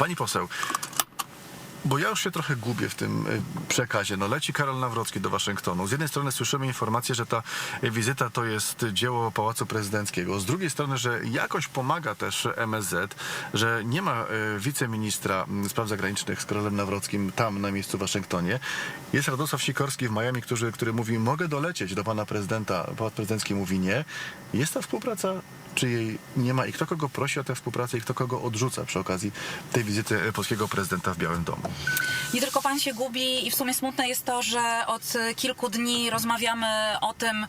Pani poseł, bo ja już się trochę gubię w tym y, przekazie. No leci Karol Nawrocki do Waszyngtonu. Z jednej strony słyszymy informację, że ta y, wizyta to jest dzieło Pałacu Prezydenckiego. Z drugiej strony, że jakoś pomaga też MSZ, że nie ma y, wiceministra mm, spraw zagranicznych z Karolem Nawrockim tam na miejscu w Waszyngtonie. Jest Radosław Sikorski w Miami, który, który mówi, mogę dolecieć do pana prezydenta. Pałac Prezydencki mówi nie. Jest ta współpraca czy jej nie ma i kto kogo prosi o tę współpracę i kto kogo odrzuca przy okazji tej wizyty y, polskiego prezydenta w Białym Domu. Nie tylko pan się gubi i w sumie smutne jest to, że od kilku dni rozmawiamy o tym,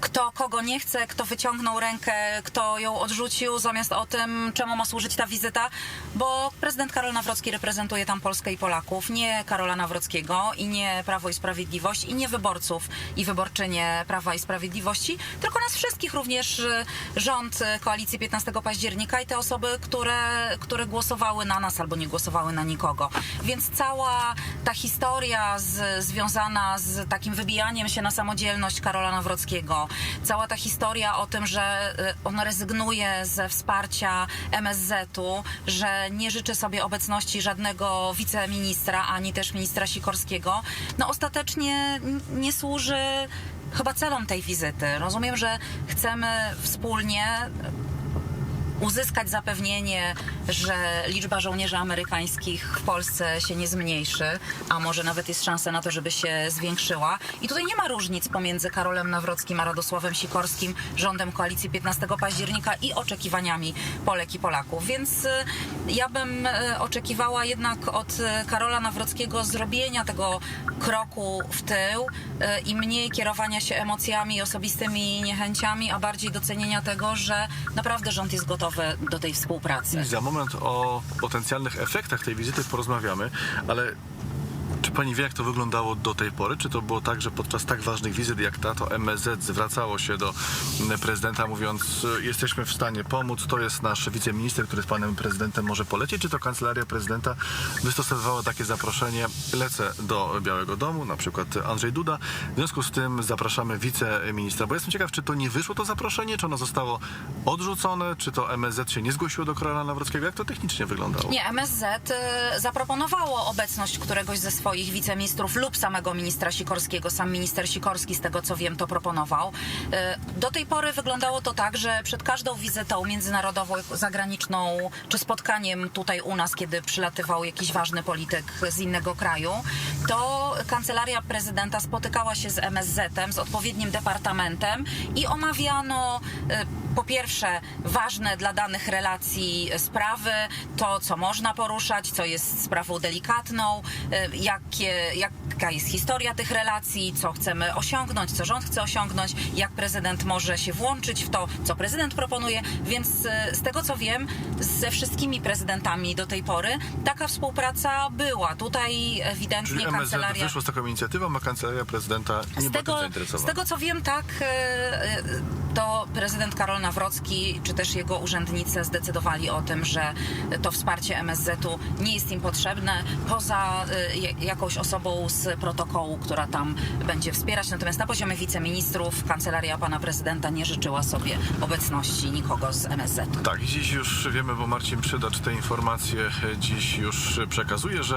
kto kogo nie chce, kto wyciągnął rękę, kto ją odrzucił, zamiast o tym, czemu ma służyć ta wizyta, bo prezydent Karol Nawrocki reprezentuje tam Polskę i Polaków, nie Karola Nawrockiego i nie Prawo i Sprawiedliwość i nie wyborców i wyborczynie Prawa i Sprawiedliwości, tylko nas wszystkich, również y, rząd koalicji 15 października i te osoby, które, które głosowały na nas albo nie głosowały na nikogo. Więc cała ta historia z, związana z takim wybijaniem się na samodzielność Karola Nawrockiego, cała ta historia o tym, że y, on rezygnuje ze wsparcia MSZ-u, że nie życzy sobie obecności żadnego wiceministra, ani też ministra Sikorskiego, no ostatecznie nie służy chyba celom tej wizyty. Rozumiem, że chcemy wspólnie uzyskać zapewnienie, że liczba żołnierzy amerykańskich w Polsce się nie zmniejszy, a może nawet jest szansa na to, żeby się zwiększyła. I tutaj nie ma różnic pomiędzy Karolem Nawrockim a Radosławem Sikorskim, rządem koalicji 15 października i oczekiwaniami Polek i Polaków. Więc y, ja bym y, oczekiwała jednak od y, Karola Nawrockiego zrobienia tego kroku w tył i mniej kierowania się emocjami osobistymi niechęciami, a bardziej docenienia tego, że naprawdę rząd jest gotowy do tej współpracy. I za moment o potencjalnych efektach tej wizyty porozmawiamy, ale czy pani wie, jak to wyglądało do tej pory? Czy to było tak, że podczas tak ważnych wizyt jak ta, to MSZ zwracało się do mm, prezydenta mówiąc, y, jesteśmy w stanie pomóc, to jest nasz wiceminister, który z panem prezydentem może polecieć? Czy to kancelaria prezydenta wystosowywała takie zaproszenie, lecę do Białego Domu, na przykład Andrzej Duda, w związku z tym zapraszamy wiceministra. Bo jestem ciekaw, czy to nie wyszło to zaproszenie, czy ono zostało odrzucone, czy to MSZ się nie zgłosiło do Karola Nawrockiego? Jak to technicznie wyglądało? Nie, MSZ y, zaproponowało obecność któregoś ze swoich wiceministrów lub samego ministra Sikorskiego. Sam minister Sikorski, z tego co wiem, to proponował. Y, Do tej pory wyglądało to tak, że przed każdą wizytą międzynarodową, zagraniczną czy spotkaniem tutaj u nas, kiedy przylatywał jakiś ważny polityk z innego kraju, to kancelaria prezydenta spotykała się z MSZ-em, z odpowiednim departamentem i omawiano y, po pierwsze ważne dla danych relacji sprawy, to co można poruszać, co jest sprawą delikatną, y, jakie, jaka jest historia tych relacji, co chcemy osiągnąć, co rząd chce osiągnąć, jak prezydent może się włączyć w to, co prezydent proponuje. Więc y, z tego co wiem, ze wszystkimi prezydentami do tej pory taka współpraca była. Tutaj ewidentnie Czyli MSZ kancelaria. wyszło z taką inicjatywą, a kancelaria prezydenta nie Z była tym tego, z zainteresowana. tego co wiem, tak, e, to prezydent Karol Nawrocki, czy też jego urzędnicy zdecydowali o tym, że to wsparcie MSZ-u nie jest im potrzebne, poza ja- jakąś osobą z protokołu, która tam będzie wspierać. Natomiast na poziomie wiceministrów kancelaria pana prezydenta nie życzyła sobie obecności nikogo z MSZ-u. Tak, dziś już wiemy, bo Marcin Przydacz te informacje dziś już przekazuje, że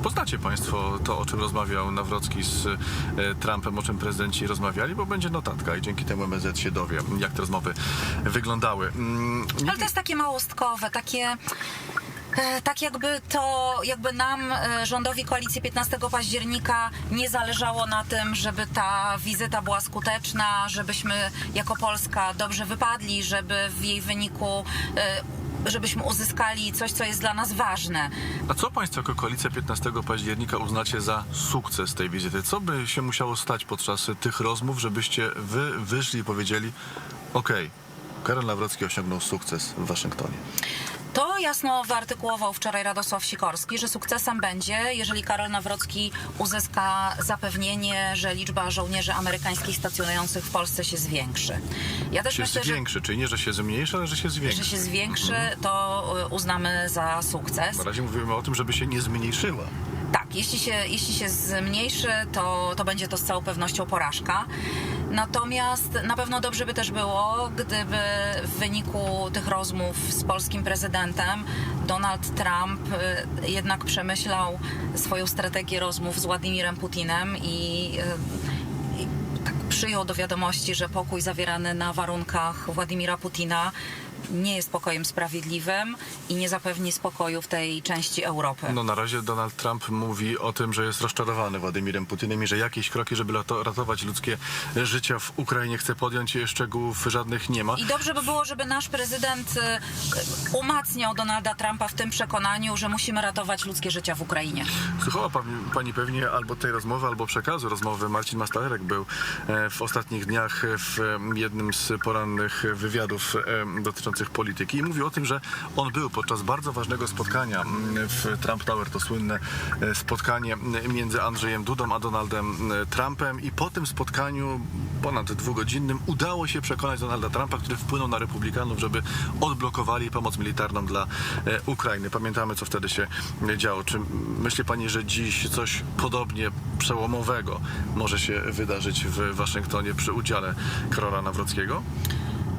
e, poznacie Państwo to, o czym rozmawiał Nawrocki z e, Trumpem, o czym prezydenci rozmawiali, bo będzie notatka i dzięki temu MSZ się dowie, jak te rozmowy wyglądały. Mm, Ale to jest takie małostkowe, takie. e, Tak jakby to, jakby nam, e, rządowi koalicji 15 października nie zależało na tym, żeby ta wizyta była skuteczna, żebyśmy jako Polska dobrze wypadli, żeby w jej wyniku, e, żebyśmy uzyskali coś, co jest dla nas ważne. A co Państwo jako koalicja 15 października uznacie za sukces tej wizyty? Co by się musiało stać podczas tych rozmów, żebyście Wy wyszli i powiedzieli okej, Karol Nawrocki osiągnął sukces w Waszyngtonie? To jasno wyartykułował wczoraj Radosław Sikorski, że sukcesem będzie, jeżeli Karol Nawrocki uzyska zapewnienie, że liczba żołnierzy amerykańskich stacjonujących w Polsce się zwiększy. Ja też Się myślę, że, zwiększy, czyli nie, że się zmniejszy, ale że się zwiększy. że się zwiększy, to y, uznamy za sukces. Na razie mówimy o tym, żeby się nie zmniejszyła. Tak, jeśli się, jeśli się zmniejszy, to, to będzie to z całą pewnością porażka. Natomiast na pewno dobrze by też było, gdyby w wyniku tych rozmów z polskim prezydentem Donald Trump y, jednak przemyślał swoją strategię rozmów z Władimirem Putinem i, y, tak przyjął do wiadomości, że pokój zawierany na warunkach Władimira Putina nie jest pokojem sprawiedliwym i nie zapewni spokoju w tej części Europy. No na razie Donald Trump mówi o tym, że jest rozczarowany Władimirem Putinem i że jakieś kroki, żeby rato- ratować ludzkie życia w Ukrainie chce podjąć. Szczegółów żadnych nie ma. I dobrze by było, żeby nasz prezydent y, umacniał Donalda Trumpa w tym przekonaniu, że musimy ratować ludzkie życia w Ukrainie. Słuchała pani, pani pewnie albo tej rozmowy, albo przekazu rozmowy. Marcin Mastalerek był e, w ostatnich dniach w e, jednym z porannych wywiadów e, dotyczących polityki i mówił o tym, że on był podczas bardzo ważnego spotkania m, w Trump Tower, to słynne e, spotkanie m, między Andrzejem Dudą a Donaldem e, Trumpem i po tym spotkaniu ponad dwugodzinnym udało się przekonać Donalda Trumpa, który wpłynął na republikanów, żeby odblokowali pomoc militarną dla e, Ukrainy. Pamiętamy, co wtedy się e, działo. Czy myśli pani, że dziś coś podobnie przełomowego może się wydarzyć w Waszyngtonie przy udziale Karola Nawrockiego?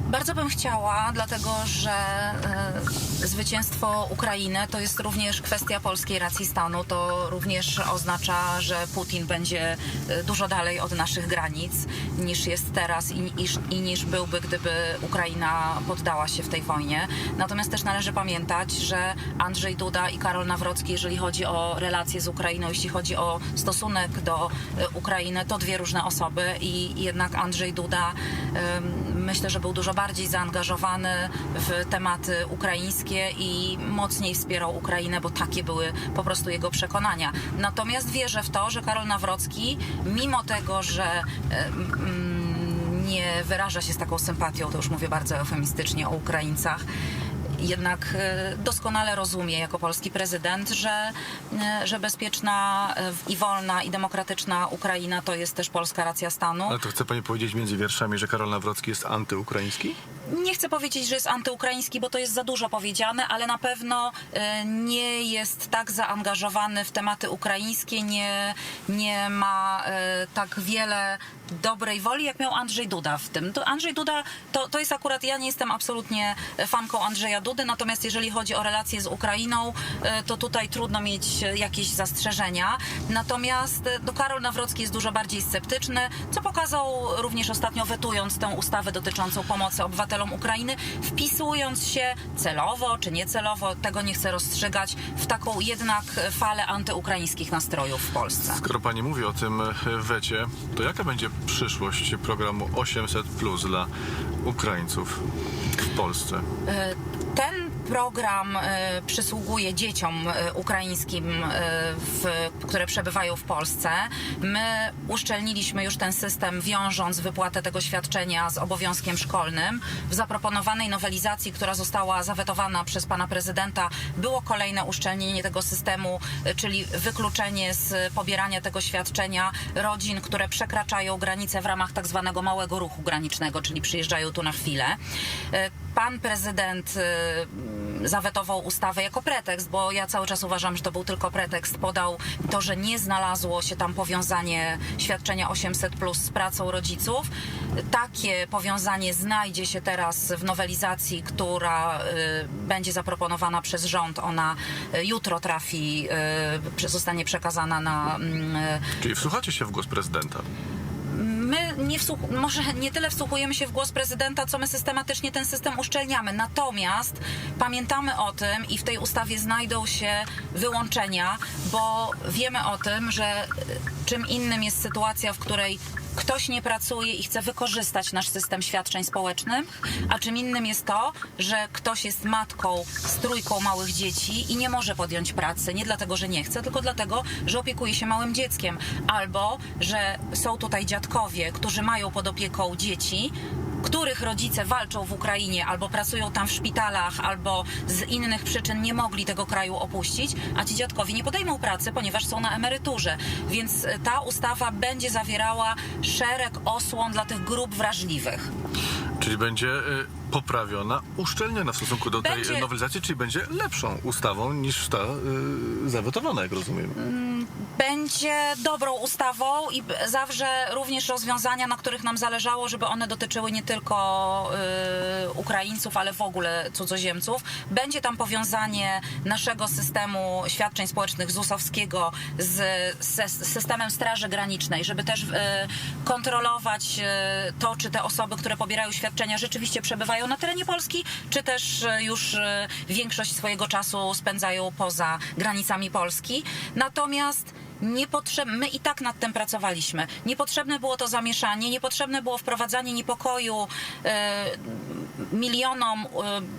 Bardzo bym chciała, dlatego że e, zwycięstwo Ukrainy to jest również kwestia polskiej racji stanu. To również oznacza, że Putin będzie e, dużo dalej od naszych granic niż jest teraz i, iż, i niż byłby, gdyby Ukraina poddała się w tej wojnie. Natomiast też należy pamiętać, że Andrzej Duda i Karol Nawrocki, jeżeli chodzi o relacje z Ukrainą, jeśli chodzi o stosunek do e, Ukrainy, to dwie różne osoby i jednak Andrzej Duda em, myślę, że był dużo bardziej zaangażowany w tematy ukraińskie i mocniej wspierał Ukrainę, bo takie były po prostu jego przekonania. Natomiast wierzę w to, że Karol Nawrocki, mimo tego, że em, mm, nie wyraża się z taką sympatią, to już mówię bardzo eufemistycznie o Ukraińcach, jednak e, doskonale rozumie jako polski prezydent, że, e, że bezpieczna e, i wolna i demokratyczna Ukraina to jest też polska racja stanu. Ale to chce pani powiedzieć między wierszami, że Karol Nawrocki jest antyukraiński? Nie chcę powiedzieć, że jest antyukraiński, bo to jest za dużo powiedziane, ale na pewno e, nie jest tak zaangażowany w tematy ukraińskie, nie, nie ma e, tak wiele dobrej woli, jak miał Andrzej Duda w tym. To Andrzej Duda, to, to jest akurat, ja nie jestem absolutnie fanką Andrzeja Dudy, natomiast jeżeli chodzi o relacje z Ukrainą, e, to tutaj trudno mieć jakieś zastrzeżenia. Natomiast no, Karol Nawrocki jest dużo bardziej sceptyczny, co pokazał również ostatnio wetując tę ustawę dotyczącą pomocy obywatelom Ukrainy, wpisując się celowo czy niecelowo, tego nie chcę rozstrzygać, w taką jednak falę antyukraińskich nastrojów w Polsce. Skoro pani mówi o tym e, wecie, to jaka będzie przyszłość programu 800 Plus dla Ukraińców w Polsce? Program e, przysługuje dzieciom e, ukraińskim, e, w, które przebywają w Polsce. My uszczelniliśmy już ten system, wiążąc wypłatę tego świadczenia z obowiązkiem szkolnym. W zaproponowanej nowelizacji, która została zawetowana przez pana prezydenta, było kolejne uszczelnienie tego systemu, czyli wykluczenie z pobierania tego świadczenia rodzin, które przekraczają granice w ramach tak zwanego małego ruchu granicznego, czyli przyjeżdżają tu na chwilę. Pan prezydent zawetował ustawę jako pretekst, bo ja cały czas uważam, że to był tylko pretekst. Podał to, że nie znalazło się tam powiązanie świadczenia 800 plus z pracą rodziców. Takie powiązanie znajdzie się teraz w nowelizacji, która y, będzie zaproponowana przez rząd. Ona y, jutro trafi, y, zostanie przekazana na mm, Czyli wsłuchacie się w głos prezydenta? My nie wsłuch- może nie tyle wsłuchujemy się w głos prezydenta, co my systematycznie ten system uszczelniamy. Natomiast pamiętamy o tym i w tej ustawie znajdą się wyłączenia, bo wiemy o tym, że czym innym jest sytuacja, w której ktoś nie pracuje i chce wykorzystać nasz system świadczeń społecznych, a czym innym jest to, że ktoś jest matką z trójką małych dzieci i nie może podjąć pracy, nie dlatego, że nie chce, tylko dlatego, że opiekuje się małym dzieckiem, albo że są tutaj dziadkowie, którzy mają pod opieką dzieci, których rodzice walczą w Ukrainie albo pracują tam w szpitalach, albo z innych przyczyn nie mogli tego kraju opuścić, a ci dziadkowie nie podejmą pracy, ponieważ są na emeryturze. Więc e, ta ustawa będzie zawierała szereg osłon dla tych grup wrażliwych. Czyli będzie y, poprawiona, uszczelniona w stosunku do tej Będzie- nowelizacji, czyli będzie lepszą ustawą niż ta y, zawetowana, jak rozumiem. będzie dobrą ustawą i b- zawrze również rozwiązania, na których nam zależało, żeby one dotyczyły nie tylko y, Ukraińców, ale w ogóle cudzoziemców. Będzie tam powiązanie naszego systemu świadczeń społecznych ZUS-owskiego z, z systemem Straży Granicznej, żeby też y, kontrolować y, to, czy te osoby, które pobierają świadczenia, rzeczywiście przebywają na terenie Polski, czy też y, już y, większość swojego czasu spędzają poza granicami Polski. Natomiast Niepotrzeb... My i tak nad tym pracowaliśmy. Niepotrzebne było to zamieszanie, niepotrzebne było wprowadzanie niepokoju e, milionom e,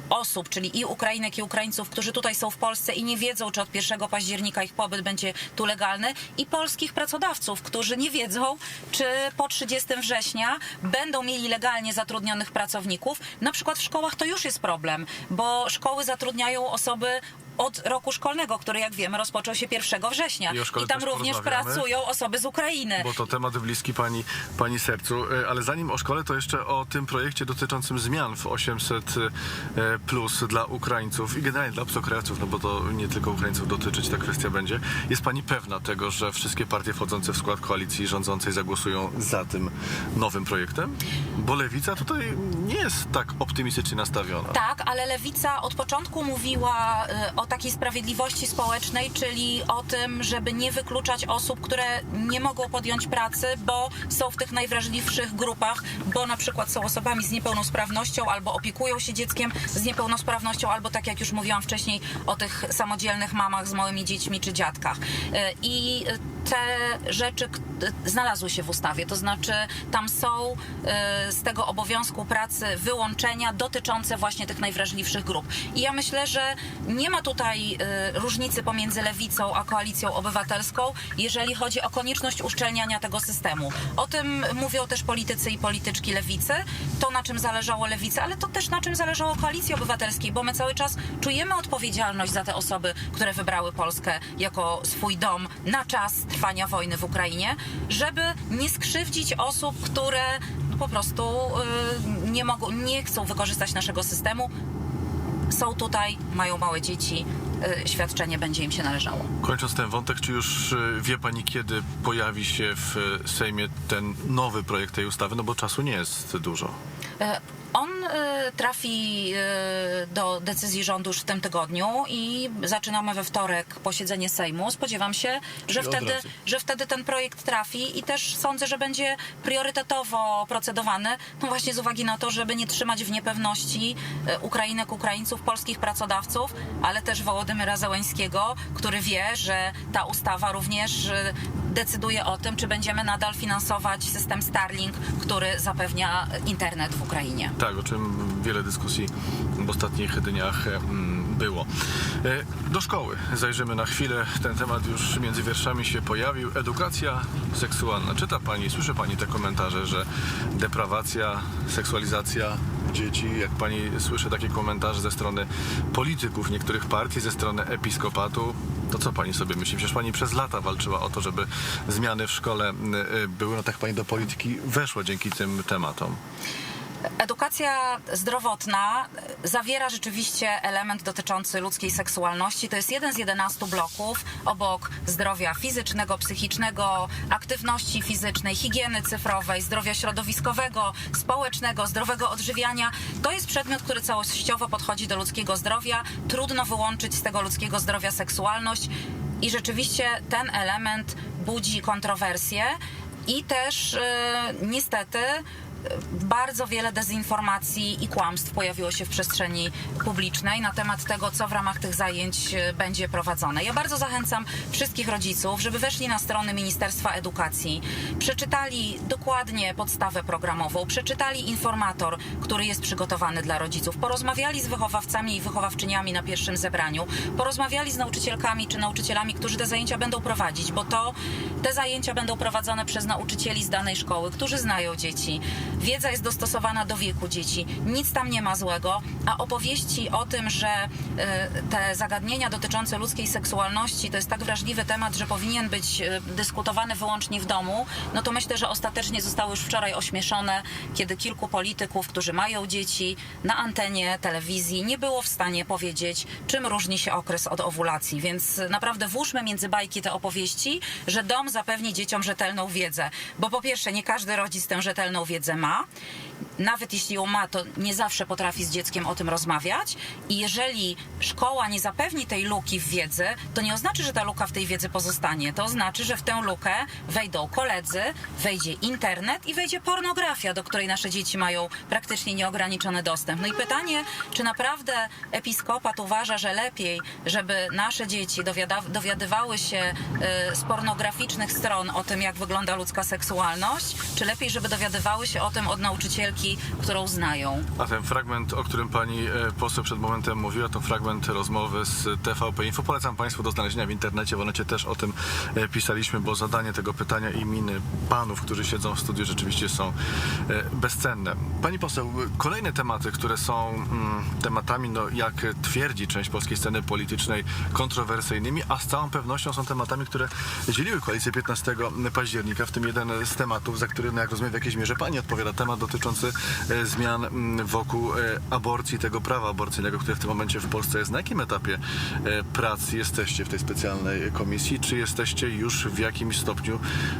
osób, czyli i Ukrainek, i Ukraińców, którzy tutaj są w Polsce i nie wiedzą, czy od 1 października ich pobyt będzie tu legalny, i polskich pracodawców, którzy nie wiedzą, czy po 30 września będą mieli legalnie zatrudnionych pracowników. Na przykład w szkołach to już jest problem, bo szkoły zatrudniają osoby od roku szkolnego, który jak wiemy rozpoczął się 1 września. I o szkole I tam też również porozmawiamy. pracują osoby z Ukrainy. Bo to temat bliski pani, pani sercu. E, Ale zanim o szkole, to jeszcze o tym projekcie dotyczącym zmian w 800 e, plus dla Ukraińców i generalnie dla obcokrajowców, no bo to nie tylko Ukraińców dotyczyć ta kwestia będzie. Jest pani pewna tego, że wszystkie partie wchodzące w skład koalicji rządzącej zagłosują za tym nowym projektem? Bo lewica tutaj nie jest tak optymistycznie nastawiona. Tak, ale lewica od początku mówiła y, o takiej sprawiedliwości społecznej, czyli o tym, żeby nie wykluczać osób, które nie mogą podjąć pracy, bo są w tych najwrażliwszych grupach, bo na przykład są osobami z niepełnosprawnością albo opiekują się dzieckiem z niepełnosprawnością, albo tak jak już mówiłam wcześniej o tych samodzielnych mamach z małymi dziećmi czy dziadkach. Y, I te rzeczy znalazły się w ustawie, to znaczy tam są y, z tego obowiązku pracy wyłączenia dotyczące właśnie tych najwrażliwszych grup. I ja myślę, że nie ma tutaj y, różnicy pomiędzy lewicą a koalicją obywatelską, jeżeli chodzi o konieczność uszczelniania tego systemu. O tym mówią też politycy i polityczki lewicy, to na czym zależało lewicy, ale to też na czym zależało koalicji obywatelskiej, bo my cały czas czujemy odpowiedzialność za te osoby, które wybrały Polskę jako swój dom na czas trwania wojny w Ukrainie, żeby nie skrzywdzić osób, które po prostu y, nie mogą, nie chcą wykorzystać naszego systemu, są tutaj, mają małe dzieci, y, świadczenie będzie im się należało. Kończąc ten wątek, czy już e, wie pani, kiedy pojawi się w Sejmie ten nowy projekt tej ustawy? No bo czasu nie jest dużo. E, On e, trafi e, do decyzji rządu już w tym tygodniu i zaczynamy we wtorek posiedzenie Sejmu. Spodziewam się, że wtedy, że wtedy ten projekt trafi i też sądzę, że będzie priorytetowo procedowany, no właśnie z uwagi na to, żeby nie trzymać w niepewności Ukrainek, Ukraińców, polskich pracodawców, ale też Wołodymyra Zełańskiego, który wie, że ta ustawa również decyduje o tym, czy będziemy nadal finansować system Starlink, który zapewnia internet w Ukrainie. Tak, o czym wiele dyskusji w ostatnich dniach było. E, Do szkoły zajrzymy na chwilę. Ten temat już między wierszami się pojawił. Edukacja seksualna. Czyta pani, słyszy pani te komentarze, że deprawacja, seksualizacja dzieci, jak pani słyszy takie komentarze ze strony polityków niektórych partii, ze strony episkopatu, to co pani sobie myśli? Przecież pani przez lata walczyła o to, żeby zmiany w szkole y, były. No tak pani do polityki weszła dzięki tym tematom. Edukacja zdrowotna zawiera rzeczywiście element dotyczący ludzkiej seksualności. To jest jeden z 11 bloków obok zdrowia fizycznego, psychicznego, aktywności fizycznej, higieny cyfrowej, zdrowia środowiskowego, społecznego, zdrowego odżywiania. To jest przedmiot, który całościowo podchodzi do ludzkiego zdrowia. Trudno wyłączyć z tego ludzkiego zdrowia seksualność i rzeczywiście ten element budzi kontrowersje i też e, niestety bardzo wiele dezinformacji i kłamstw pojawiło się w przestrzeni publicznej na temat tego, co w ramach tych zajęć e, będzie prowadzone. Ja bardzo zachęcam wszystkich rodziców, żeby weszli na strony Ministerstwa Edukacji, przeczytali dokładnie podstawę programową, przeczytali informator, który jest przygotowany dla rodziców, porozmawiali z wychowawcami i wychowawczyniami na pierwszym zebraniu, porozmawiali z nauczycielkami czy nauczycielami, którzy te zajęcia będą prowadzić, bo to te zajęcia będą prowadzone przez nauczycieli z danej szkoły, którzy znają dzieci. Wiedza jest dostosowana do wieku dzieci. Nic tam nie ma złego, a opowieści o tym, że e, te zagadnienia dotyczące ludzkiej seksualności to jest tak wrażliwy temat, że powinien być e, dyskutowany wyłącznie w domu, no to myślę, że ostatecznie zostały już wczoraj ośmieszone, kiedy kilku polityków, którzy mają dzieci na antenie telewizji nie było w stanie powiedzieć, czym różni się okres od owulacji. Więc naprawdę włóżmy między bajki te opowieści, że dom zapewni dzieciom rzetelną wiedzę. Bo po pierwsze, nie każdy rodzic tę rzetelną wiedzę ma. 네. Nawet jeśli ją ma, to nie zawsze potrafi z dzieckiem o tym rozmawiać. I jeżeli szkoła nie zapewni tej luki w wiedzy, to nie oznacza, że ta luka w tej wiedzy pozostanie. To znaczy, że w tę lukę wejdą koledzy, wejdzie internet i wejdzie pornografia, do której nasze dzieci mają praktycznie nieograniczony dostęp. No i pytanie, czy naprawdę episkopat uważa, że lepiej, żeby nasze dzieci dowiadywały się y, z pornograficznych stron o tym, jak wygląda ludzka seksualność, czy lepiej, żeby dowiadywały się o tym od nauczycielki, którą znają? A ten fragment, o którym pani e, poseł przed momentem mówiła, to fragment rozmowy z TVP Info. Polecam Państwu do znalezienia w internecie, w onecie też o tym e, pisaliśmy, bo zadanie tego pytania i miny panów, którzy siedzą w studiu rzeczywiście są e, bezcenne. Pani poseł, kolejne tematy, które są mm, tematami, no, jak twierdzi część polskiej sceny politycznej, kontrowersyjnymi, a z całą pewnością są tematami, które dzieliły koalicję 15 października, w tym jeden z tematów, za który, no, jak rozumiem, w jakiejś mierze pani odpowiada, temat dotyczący zmian mm, wokół e, aborcji, tego prawa aborcyjnego, które w tym momencie w Polsce jest. Na jakim etapie e, prac jesteście w tej specjalnej komisji? Czy jesteście już w jakimś stopniu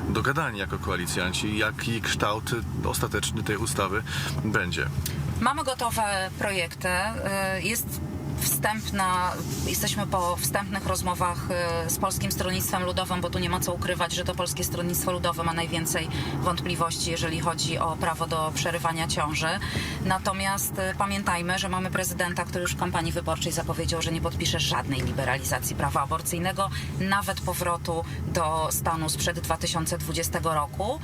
dogadani jako koalicjanci? Jaki kształt e, ostateczny tej ustawy będzie? Mamy gotowe projekty. Jest wstępna, jesteśmy po wstępnych rozmowach y, z Polskim Stronnictwem Ludowym, bo tu nie ma co ukrywać, że to Polskie Stronnictwo Ludowe ma najwięcej wątpliwości, jeżeli chodzi o prawo do przerywania ciąży. Natomiast y, pamiętajmy, że mamy prezydenta, który już w kampanii wyborczej zapowiedział, że nie podpisze żadnej liberalizacji prawa aborcyjnego, nawet powrotu do stanu sprzed 2020 roku.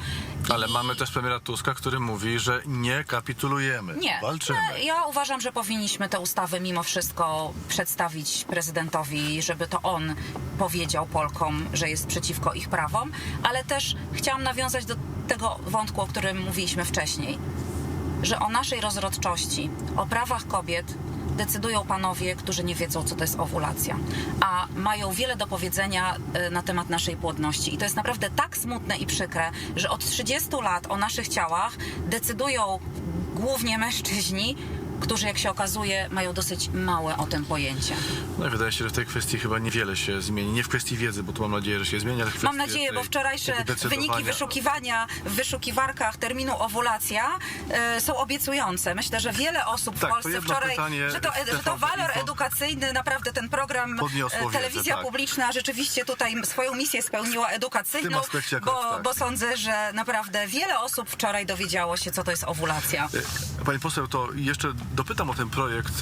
Ale I- mamy też premiera Tuska, który mówi, że nie kapitulujemy, nie. walczymy. Ja uważam, że powinniśmy te ustawy mimo wszystko przedstawić prezydentowi, żeby to on powiedział Polkom, że jest przeciwko ich prawom, ale też chciałam nawiązać do tego wątku, o którym mówiliśmy wcześniej, że o naszej rozrodczości, o prawach kobiet decydują panowie, którzy nie wiedzą, co to jest owulacja, a mają wiele do powiedzenia e, na temat naszej płodności. I to jest naprawdę tak smutne i przykre, że od 30 lat o naszych ciałach decydują głównie mężczyźni, którzy, jak się okazuje, mają dosyć małe o tym pojęcie. No i wydaje się, że w tej kwestii chyba niewiele się zmieni. Nie w kwestii wiedzy, bo tu mam nadzieję, że się zmieni, ale w kwestii Mam nadzieję, bo wczorajsze wyniki wyszukiwania w wyszukiwarkach terminu owulacja e, są obiecujące. Myślę, że wiele osób w Tak, Polsce wczoraj, pytanie że to, w że to walor edukacyjny, naprawdę ten program e, wiedzę, telewizja tak. publiczna rzeczywiście tutaj swoją misję spełniła edukacyjną, bo, tak. bo sądzę, że naprawdę wiele osób wczoraj dowiedziało się, co to jest owulacja. E, Pani poseł, to jeszcze dopytam o ten projekt,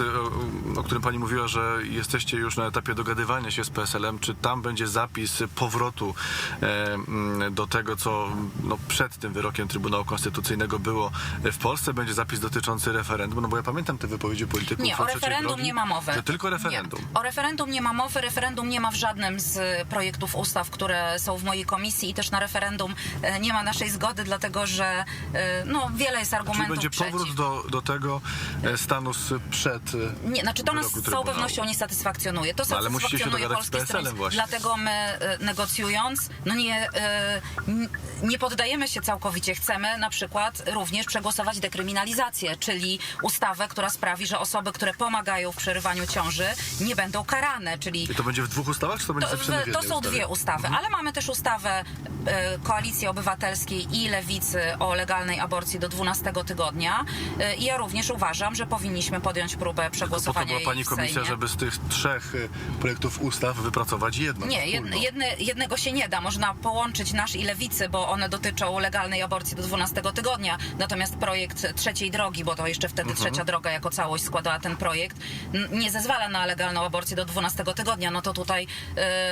e, o, którym pani mówiła, że jesteście już na etapie dogadywania się z PSL-em. Czy tam będzie zapis powrotu e, mm, do tego, co no, przed tym wyrokiem Trybunału Konstytucyjnego było w Polsce? Będzie zapis dotyczący referendum? No bo ja pamiętam te wypowiedzi polityków Nie, o referendum drogi, nie ma mowy. Że tylko referendum. Nie. O referendum nie ma mowy. Referendum nie ma w żadnym z projektów ustaw, które są w mojej komisji i też na referendum e, nie ma naszej zgody, dlatego że no, wiele jest Czyli argumentów będzie przeciw. powrót do, do tego e, stanu sprzed e, Nie, znaczy to nas z całą pewnością nie satysfakcjonuje. To No, ale musicie się satysfakcjonuje Polskie PSL-em Stronnictwo. właśnie. Dlatego my e, negocjując, no nie, n- nie poddajemy się całkowicie. Chcemy na przykład również przegłosować dekryminalizację, czyli ustawę, która sprawi, że osoby, które pomagają w przerywaniu ciąży, nie będą karane, czyli I to będzie w dwóch ustawach, czy to będzie to, w w, to są ustawie? dwie ustawy, ale mamy też ustawę Koalicji Obywatelskiej i Lewicy o legalnej aborcji do 12 tygodnia. I ja również uważam, że powinniśmy podjąć próbę To po to przegłosowania była pani komisja, żeby z tych trzech y, projektów ustaw wypracować jedno. Nie, jedne, jednego się nie da. Można połączyć nasz i lewicy, bo one dotyczą legalnej aborcji do 12 tygodnia. Natomiast projekt trzeciej drogi, bo to jeszcze wtedy Mhm. trzecia droga jako całość składała ten projekt, nie zezwala na legalną aborcję do 12 tygodnia. No to tutaj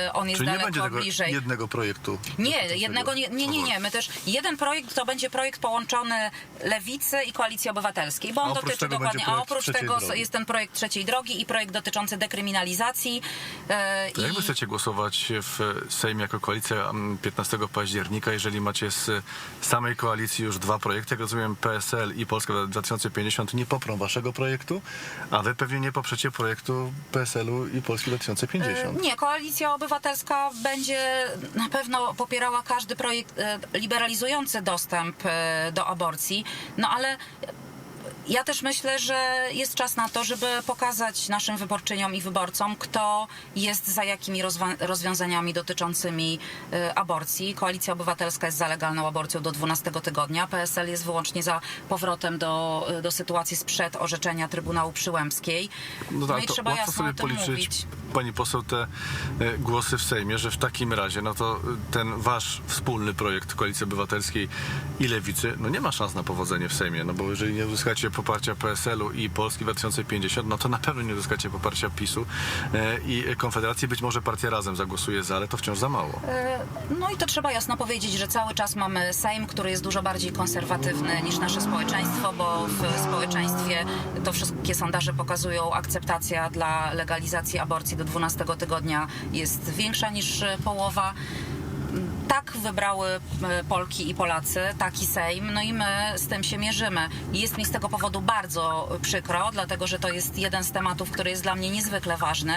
y, on jest Czyli nie daleko będzie tego bliżej. jednego projektu. Nie, jednego nie, nie, nie, nie. My też jeden projekt to będzie projekt połączony Lewicy i Koalicji Obywatelskiej, bo on dotyczy dokładnie Dokładnie, a oprócz tego drogi. jest ten projekt trzeciej drogi i projekt dotyczący dekryminalizacji. e, To i... jak wy chcecie głosować w Sejmie jako koalicja mm, 15 października, jeżeli macie z samej koalicji już dwa projekty? Jak rozumiem, PSL i Polska 2050 nie poprą waszego projektu, a wy pewnie nie poprzecie projektu PSL-u i Polski 2050. E, Nie, koalicja obywatelska będzie na pewno popierała każdy projekt e, liberalizujący dostęp e, do aborcji, no ale ja też myślę, że jest czas na to, żeby pokazać naszym wyborczyniom i wyborcom, kto jest za jakimi rozwiązaniami dotyczącymi e, aborcji. Koalicja Obywatelska jest za legalną aborcją do 12 tygodnia. PSL jest wyłącznie za powrotem do, e, do sytuacji sprzed orzeczenia Trybunału Przyłębskiej. No, No ale i to trzeba łatwo jasno sobie policzyć, mówić. Pani poseł, te e, głosy w Sejmie, że w takim razie, no to e, ten wasz wspólny projekt Koalicji Obywatelskiej i Lewicy, no nie ma szans na powodzenie w Sejmie, no bo jeżeli nie uzyskacie poparcia PSL-u i Polski 2050, no to na pewno nie uzyskacie poparcia PiSu e, i Konfederacji. Być może partia razem zagłosuje za, ale to wciąż za mało. No i to trzeba jasno powiedzieć, że cały czas mamy Sejm, który jest dużo bardziej konserwatywny niż nasze społeczeństwo, bo w społeczeństwie to wszystkie sondaże pokazują, akceptacja dla legalizacji aborcji do 12 tygodnia jest większa niż e, połowa. Tak wybrały e, Polki i Polacy, taki Sejm, no i my z tym się mierzymy. Jest mi z tego powodu bardzo przykro, dlatego że to jest jeden z tematów, który jest dla mnie niezwykle ważny,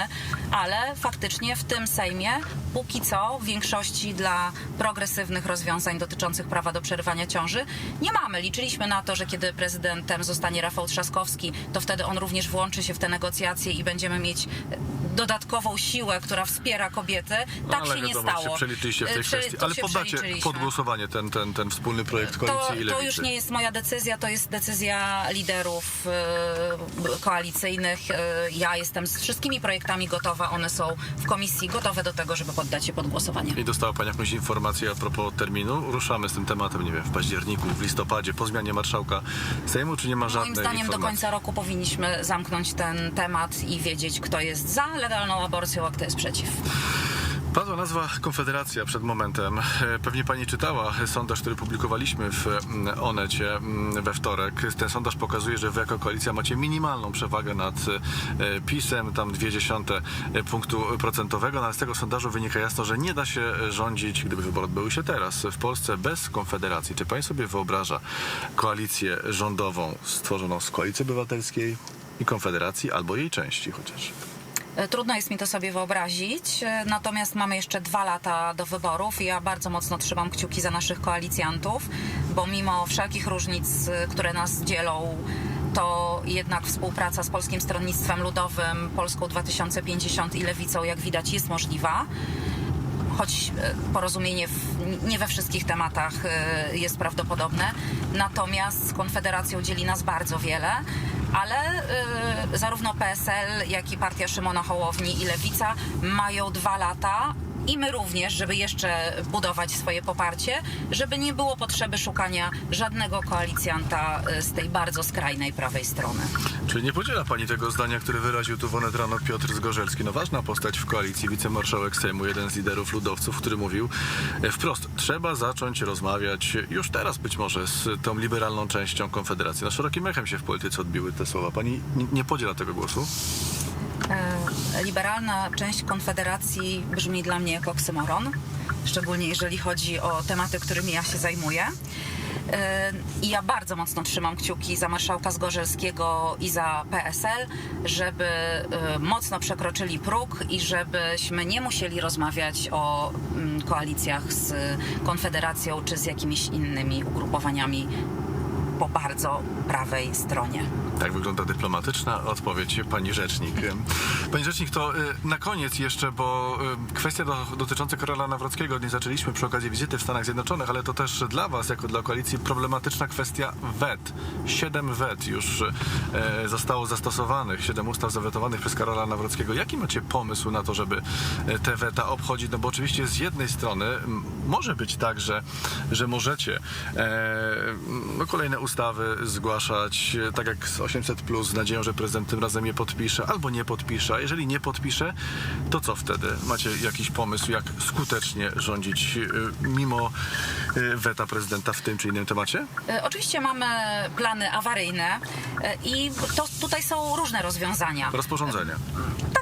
ale faktycznie w tym Sejmie póki co większości dla progresywnych rozwiązań dotyczących prawa do przerywania ciąży nie mamy. Liczyliśmy na to, że kiedy prezydentem zostanie Rafał Trzaskowski, to wtedy on również włączy się w te negocjacje i będziemy mieć dodatkową siłę, która wspiera kobiety. Tak ale się nie wiadomo, stało. się przeliczyliście w tej prze- kwestii. to Ale się poddacie przeliczyliśmy. pod głosowanie ten, ten, ten wspólny projekt Koalicji To, i Lewicy. to już nie jest moja decyzja, to jest decyzja liderów e, koalicyjnych. E, ja jestem z wszystkimi projektami gotowa, one są w komisji gotowe do tego, żeby poddać się pod głosowanie. I dostała Pani jakąś informację a propos terminu? Ruszamy z tym tematem, nie wiem, w październiku, w listopadzie, po zmianie marszałka Sejmu, czy nie ma żadnej Moim zdaniem do informacji? końca roku powinniśmy zamknąć ten temat i wiedzieć, kto jest za legalną aborcją, a kto jest przeciw. Padła nazwa Konfederacja przed momentem. E, Pewnie Pani czytała sondaż, który publikowaliśmy w mm, Onecie mm, we wtorek. Ten sondaż pokazuje, że Wy jako koalicja macie minimalną przewagę nad e, PiSem, tam dwie dziesiąte e, punktu procentowego, no ale z tego sondażu wynika jasno, że nie da się rządzić, gdyby wybory odbyły się teraz, w Polsce bez Konfederacji. Czy Pani sobie wyobraża koalicję rządową stworzoną z Koalicji Obywatelskiej i Konfederacji, albo jej części chociaż? E, Trudno jest mi to sobie wyobrazić, e, natomiast mamy jeszcze dwa lata do wyborów i ja bardzo mocno trzymam kciuki za naszych koalicjantów, bo mimo wszelkich różnic, e, które nas dzielą, to jednak współpraca z Polskim Stronnictwem Ludowym, Polską 2050 i Lewicą, jak widać, jest możliwa choć e, porozumienie w, nie we wszystkich tematach e, jest prawdopodobne. Natomiast z Konfederacją dzieli nas bardzo wiele, ale e, zarówno PSL, jak i partia Szymona Hołowni i Lewica mają dwa lata. I my również, żeby jeszcze budować swoje poparcie, żeby nie było potrzeby szukania żadnego koalicjanta e, z tej bardzo skrajnej prawej strony. Czyli nie podziela pani tego zdania, które wyraził tu wonet rano Piotr Zgorzelski. No ważna postać w koalicji, wicemarszałek Sejmu, jeden z liderów ludowców, który mówił e, wprost, trzeba zacząć rozmawiać już teraz być może z tą liberalną częścią Konfederacji. No szerokim echem się w polityce odbiły te słowa. Pani nie podziela tego głosu? E, Liberalna część Konfederacji brzmi dla mnie jak oksymoron, szczególnie jeżeli chodzi o tematy, którymi ja się zajmuję. E, I ja bardzo mocno trzymam kciuki za marszałka Zgorzelskiego i za PSL, żeby e, mocno przekroczyli próg i żebyśmy nie musieli rozmawiać o mm, koalicjach z Konfederacją czy z jakimiś innymi ugrupowaniami po bardzo prawej stronie. Tak wygląda dyplomatyczna odpowiedź pani rzecznik. Pani rzecznik, to y, na koniec jeszcze, bo y, kwestia do, dotycząca Karola Nawrockiego, nie zaczęliśmy przy okazji wizyty w Stanach Zjednoczonych, ale to też dla was, jako dla koalicji, problematyczna kwestia wet. Siedem wet już y, zostało zastosowanych, siedem ustaw zawetowanych przez Karola Nawrockiego. Jaki macie pomysł na to, żeby te weta obchodzić? No bo oczywiście z jednej strony może być tak, że, że możecie no, kolejne ustawy zgłaszać, tak jak z 800 plus, z nadzieją, że prezydent tym razem je podpisze albo nie podpisze. A jeżeli nie podpisze, to co wtedy? Macie jakiś pomysł, jak skutecznie rządzić e, mimo y, weta prezydenta w tym czy innym temacie? E, Oczywiście mamy plany awaryjne i to, tutaj są różne rozwiązania. Rozporządzenia.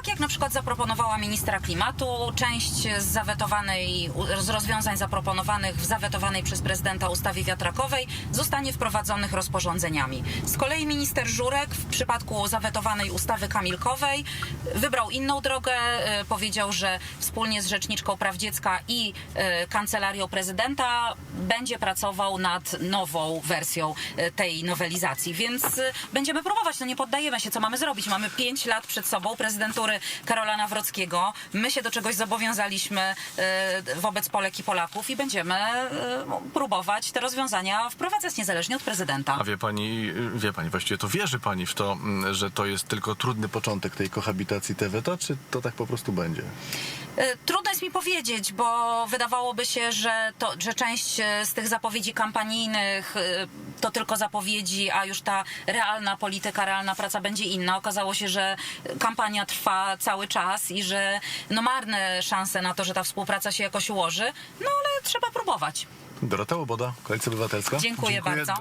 Tak jak na przykład zaproponowała ministra klimatu, część z zawetowanej, z rozwiązań zaproponowanych w zawetowanej przez prezydenta ustawie wiatrakowej zostanie wprowadzonych rozporządzeniami. Z kolei minister Żurek w przypadku zawetowanej ustawy kamilkowej wybrał inną drogę, e, powiedział, że wspólnie z Rzeczniczką Praw Dziecka i e, Kancelarią Prezydenta będzie pracował nad nową wersją e, tej nowelizacji, więc będziemy próbować, no nie poddajemy się, co mamy zrobić. Mamy pięć lat przed sobą prezydentury Karola Nawrockiego. My się do czegoś zobowiązaliśmy e, wobec Polek i Polaków i będziemy e, próbować te rozwiązania wprowadzać niezależnie od prezydenta. A wie pani, wie pani, właściwie to wierzy pani w to, mm, że to jest tylko trudny początek tej kohabitacji te weta, czy to tak po prostu będzie? E, Trudno jest mi powiedzieć, bo wydawałoby się, że, to, że część e, z tych zapowiedzi kampanijnych e, to tylko zapowiedzi, a już ta realna polityka, realna praca będzie inna. Okazało się, że kampania trwa cały czas i że no marne szanse na to, że ta współpraca się jakoś ułoży, no ale trzeba próbować. Dorota Łoboda, Koalicja Obywatelska. Dziękuję. bardzo.